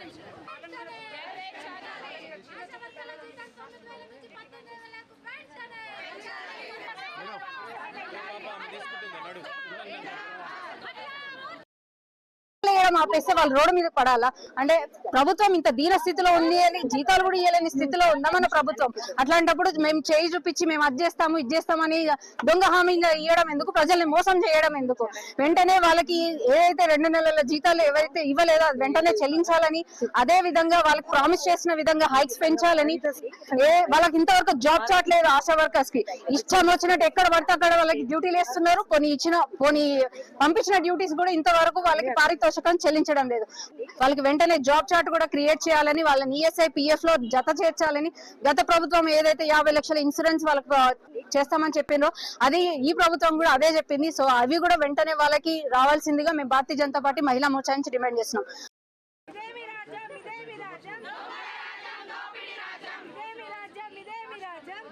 నిమిషం ఇవ్వడం ఆపేస్తే వాళ్ళు రోడ్డు మీద పడాలా? అంటే ప్రభుత్వం ఇంత దీన స్థితిలో ఉంది అని జీతాలు కూడా ఇవ్వలేని స్థితిలో ఉందామన్న ప్రభుత్వం. అట్లాంటప్పుడు మేము చేయి చూపించి మేము అది చేస్తాము ఇది చేస్తామని దొంగ హామీగా ఇవ్వడం ఎందుకు? ప్రజల్ని మోసం చేయడం ఎందుకు? వెంటనే వాళ్ళకి ఏదైతే రెండు నెలల జీతాలు ఎవరైతే ఇవ్వలేదో అది వెంటనే చెల్లించాలని అదే విధంగా వాళ్ళకి ప్రామిస్ చేసిన విధంగా హైక్స్ పెంచాలని ఏ వాళ్ళకి ఇంతవరకు జాబ్ చాట్ లేదు ఆశా వర్కర్స్కి. ఇష్టం వచ్చినట్టు ఎక్కడ పడితే అక్కడ వాళ్ళకి డ్యూటీలు వేస్తున్నారు. కొన్ని ఇచ్చిన కొన్ని పంపించిన డ్యూటీస్ కూడా ఇంతవరకు వాళ్ళకి పారితోషికం చెల్లించడం లేదు వాళ్ళకి వెంటనే జాబ్ చార్ట్ కూడా క్రియేట్ చేయాలని వాళ్ళని ఈఎస్ఐ పిఎఫ్లో జత చేర్చాలని గత ప్రభుత్వం ఏదైతే యాభై లక్షల ఇన్సూరెన్స్ వాళ్ళకి చేస్తామని చెప్పిండ్రో అది ఈ ప్రభుత్వం కూడా అదే చెప్పింది సో అవి కూడా వెంటనే వాళ్ళకి రావాల్సిందిగా మేము భారతీయ జనతా పార్టీ మహిళా మోర్చా నుంచి డిమాండ్ చేస్తున్నాం ఇదేమి రాజ్యం ఇదేమి రాజ్యం ఇదేమి రాజ్యం ఇదేమి రాజ్యం